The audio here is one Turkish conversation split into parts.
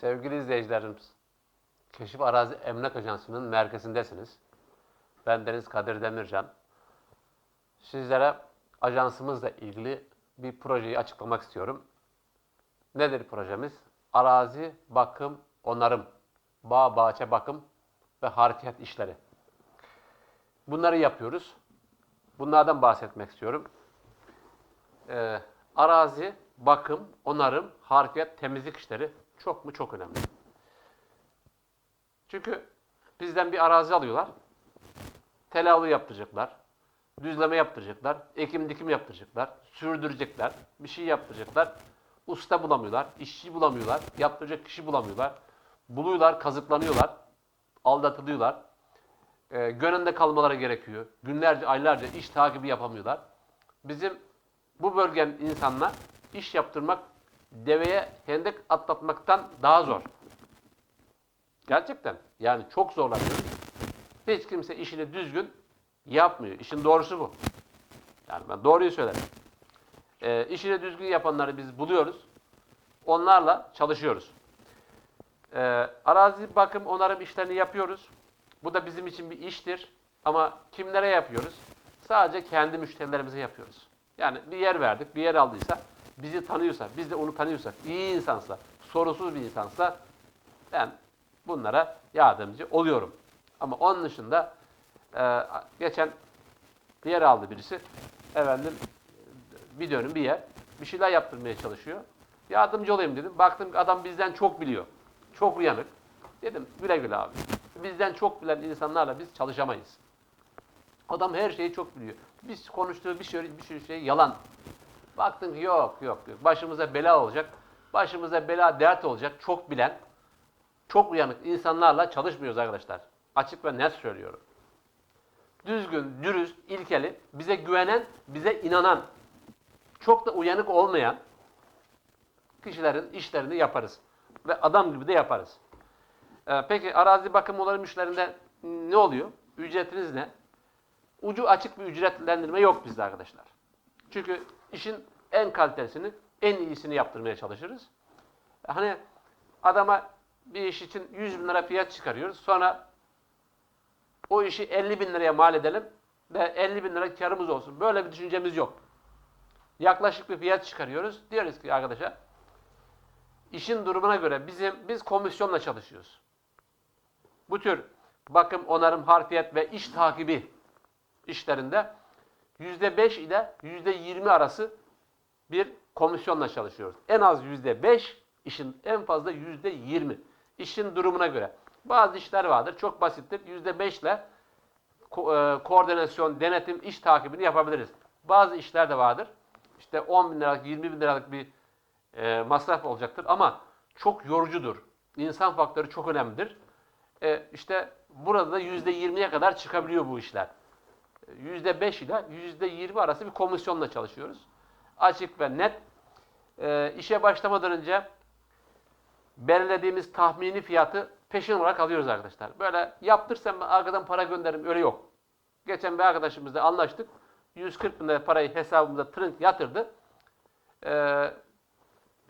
Sevgili izleyicilerimiz, Keşif Arazi Emlak Ajansı'nın merkezindesiniz. Ben Deniz Kadir Demircan. Sizlere ajansımızla ilgili bir projeyi açıklamak istiyorum. Nedir projemiz? Arazi, bakım, onarım, bağ, bahçe bakım ve harfiyat işleri. Bunları yapıyoruz. Bunlardan bahsetmek istiyorum. Ee, arazi, bakım, onarım, harfiyat, temizlik işleri çok mu çok önemli. Çünkü bizden bir arazi alıyorlar. Telavi yaptıracaklar. Düzleme yaptıracaklar. Ekim dikim yaptıracaklar. Sürdürecekler. Bir şey yaptıracaklar. Usta bulamıyorlar. işçi bulamıyorlar. Yaptıracak kişi bulamıyorlar. Buluyorlar, kazıklanıyorlar. Aldatılıyorlar. E, gönende kalmaları gerekiyor. Günlerce, aylarca iş takibi yapamıyorlar. Bizim bu bölgenin insanına iş yaptırmak deveye hendek atlatmaktan daha zor. Gerçekten. Yani çok zorlanıyor. Hiç kimse işini düzgün yapmıyor. İşin doğrusu bu. Yani ben doğruyu söylerim. E, işini düzgün yapanları biz buluyoruz. Onlarla çalışıyoruz. E, arazi bakım onarım işlerini yapıyoruz. Bu da bizim için bir iştir. Ama kimlere yapıyoruz? Sadece kendi müşterilerimize yapıyoruz. Yani bir yer verdik, bir yer aldıysa, bizi tanıyorsa, biz de onu tanıyorsak, iyi insansa, sorusuz bir insansa ben bunlara yardımcı oluyorum. Ama onun dışında e, geçen bir yer aldı birisi. Efendim bir dönüm bir yer. Bir şeyler yaptırmaya çalışıyor. Yardımcı olayım dedim. Baktım ki adam bizden çok biliyor. Çok uyanık. Dedim güle güle abi. Bizden çok bilen insanlarla biz çalışamayız. Adam her şeyi çok biliyor. Biz konuştuğu bir şey, bir sürü şey yalan. Baktım yok yok yok. Başımıza bela olacak. Başımıza bela dert olacak. Çok bilen, çok uyanık insanlarla çalışmıyoruz arkadaşlar. Açık ve net söylüyorum. Düzgün, dürüst, ilkeli, bize güvenen, bize inanan, çok da uyanık olmayan kişilerin işlerini yaparız. Ve adam gibi de yaparız. Ee, peki arazi bakım onarım işlerinde ne oluyor? Ücretiniz ne? Ucu açık bir ücretlendirme yok bizde arkadaşlar. Çünkü işin en kalitesini, en iyisini yaptırmaya çalışırız. Hani adama bir iş için 100 bin lira fiyat çıkarıyoruz. Sonra o işi 50 bin liraya mal edelim ve 50 bin lira karımız olsun. Böyle bir düşüncemiz yok. Yaklaşık bir fiyat çıkarıyoruz. Diyoruz ki arkadaşa işin durumuna göre bizim biz komisyonla çalışıyoruz. Bu tür bakım, onarım, harfiyat ve iş takibi işlerinde %5 ile %20 arası bir komisyonla çalışıyoruz. En az %5, işin en fazla %20. İşin durumuna göre. Bazı işler vardır, çok basittir. %5 ile ko- e, koordinasyon, denetim, iş takibini yapabiliriz. Bazı işler de vardır. İşte 10 bin liralık, 20 bin liralık bir e, masraf olacaktır ama çok yorucudur. İnsan faktörü çok önemlidir. E, işte burada da %20'ye kadar çıkabiliyor bu işler. %5 ile %20 arası bir komisyonla çalışıyoruz. Açık ve net. E, işe başlamadan önce belirlediğimiz tahmini fiyatı peşin olarak alıyoruz arkadaşlar. Böyle yaptırsam ben arkadan para gönderirim öyle yok. Geçen bir arkadaşımızla anlaştık. 140 bin lira parayı hesabımıza trink yatırdı. Ee,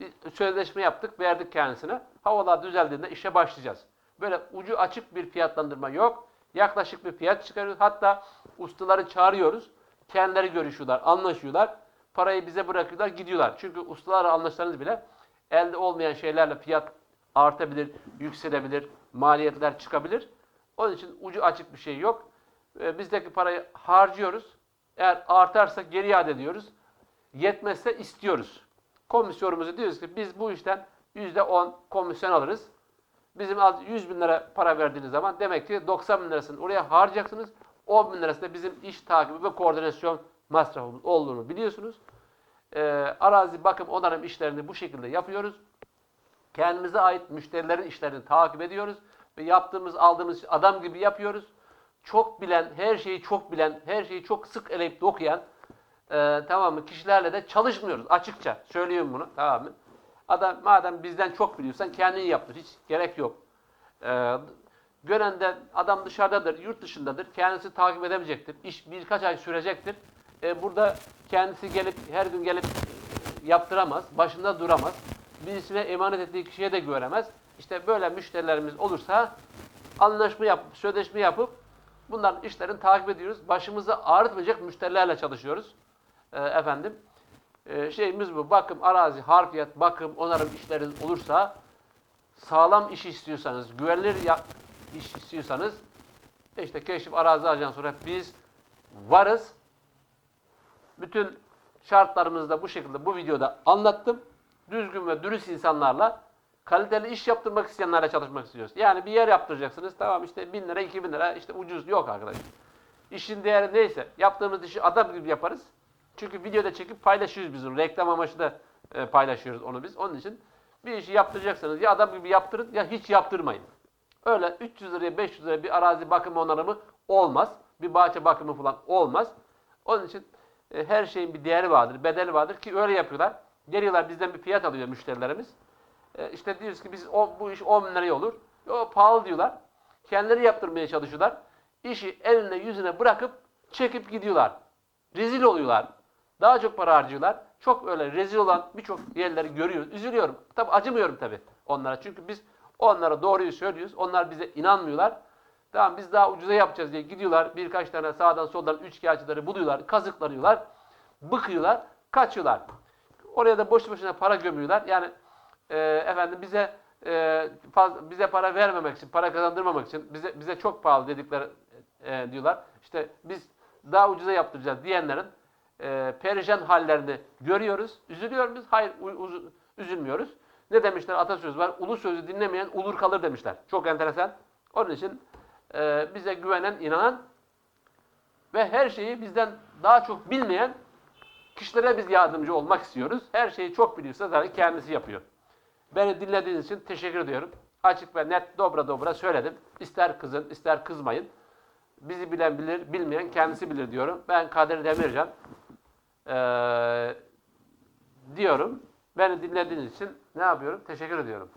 bir sözleşme yaptık, verdik kendisine. Havalar düzeldiğinde işe başlayacağız. Böyle ucu açık bir fiyatlandırma yok. Yaklaşık bir fiyat çıkarıyoruz. Hatta ustaları çağırıyoruz. Kendileri görüşüyorlar, anlaşıyorlar. Parayı bize bırakıyorlar, gidiyorlar. Çünkü ustalarla anlaşsanız bile elde olmayan şeylerle fiyat artabilir, yükselebilir, maliyetler çıkabilir. Onun için ucu açık bir şey yok. Ee, bizdeki parayı harcıyoruz. Eğer artarsa geri iade ediyoruz. Yetmezse istiyoruz. Komisyonumuzu diyoruz ki biz bu işten %10 komisyon alırız. Bizim az 100 bin lira para verdiğiniz zaman demek ki 90 bin lirasını oraya harcayacaksınız. 10 bin lirası da bizim iş takibi ve koordinasyon masrafımız olduğunu biliyorsunuz. Ee, arazi bakım onarım işlerini bu şekilde yapıyoruz. Kendimize ait müşterilerin işlerini takip ediyoruz ve yaptığımız, aldığımız adam gibi yapıyoruz. Çok bilen, her şeyi çok bilen, her şeyi çok sık eleyip dokuyan e, tamam mı kişilerle de çalışmıyoruz açıkça. Söylüyorum bunu tamam mı? Adam madem bizden çok biliyorsan kendin yaptır. Hiç gerek yok. E, Gönen'de adam dışarıdadır, yurt dışındadır. Kendisi takip edemeyecektir. İş birkaç ay sürecektir. E, burada kendisi gelip her gün gelip e, yaptıramaz. Başında duramaz. birisine emanet ettiği kişiye de güvenemez. İşte böyle müşterilerimiz olursa anlaşma yapıp, sözleşme yapıp bunların işlerini takip ediyoruz. Başımızı ağrıtmayacak müşterilerle çalışıyoruz. Ee, efendim. Ee, şeyimiz bu. Bakım, arazi, harfiyat, bakım, onarım işleriniz olursa sağlam iş istiyorsanız, güvenilir iş istiyorsanız işte keşif arazi ajansı olarak biz varız. Bütün şartlarımızı da bu şekilde bu videoda anlattım. Düzgün ve dürüst insanlarla kaliteli iş yaptırmak isteyenlerle çalışmak istiyoruz. Yani bir yer yaptıracaksınız. Tamam işte 1000 lira, 2000 lira işte ucuz yok arkadaşlar. İşin değeri neyse yaptığımız işi adam gibi yaparız. Çünkü videoda çekip paylaşıyoruz biz onu. Reklam amaçlı da e, paylaşıyoruz onu biz. Onun için bir işi yaptıracaksanız ya adam gibi yaptırın ya hiç yaptırmayın. Öyle 300 liraya 500 liraya bir arazi bakımı onarımı olmaz. Bir bahçe bakımı falan olmaz. Onun için e, her şeyin bir değeri vardır, bedeli vardır ki öyle yapıyorlar. Geliyorlar bizden bir fiyat alıyor müşterilerimiz. E, işte diyoruz ki biz o, bu iş 10 bin liraya olur. O pahalı diyorlar. Kendileri yaptırmaya çalışıyorlar. İşi eline yüzüne bırakıp çekip gidiyorlar. Rezil oluyorlar. Daha çok para harcıyorlar. Çok öyle rezil olan birçok yerleri görüyoruz. Üzülüyorum. Tabii acımıyorum tabii onlara. Çünkü biz onlara doğruyu söylüyoruz. Onlar bize inanmıyorlar. Tamam biz daha ucuza yapacağız diye gidiyorlar. Birkaç tane sağdan soldan üçkağıtçıları buluyorlar. Kazıklanıyorlar. Bıkıyorlar. Kaçıyorlar. Oraya da boş boşuna para gömüyorlar. Yani e, efendim bize e, faz, bize para vermemek için, para kazandırmamak için bize bize çok pahalı dedikleri e, diyorlar. İşte biz daha ucuza yaptıracağız diyenlerin e, perişan hallerini görüyoruz. Üzülüyor muyuz? Hayır, üzülmüyoruz. Ne demişler? Atasöz var. Ulu sözü dinlemeyen ulur kalır demişler. Çok enteresan. Onun için e, bize güvenen, inanan ve her şeyi bizden daha çok bilmeyen kişilere biz yardımcı olmak istiyoruz. Her şeyi çok biliyorsa zaten kendisi yapıyor. Beni dinlediğiniz için teşekkür ediyorum. Açık ve net, dobra dobra söyledim. İster kızın, ister kızmayın. Bizi bilen bilir, bilmeyen kendisi bilir diyorum. Ben Kadir Demircan ee, diyorum. Beni dinlediğiniz için ne yapıyorum? Teşekkür ediyorum.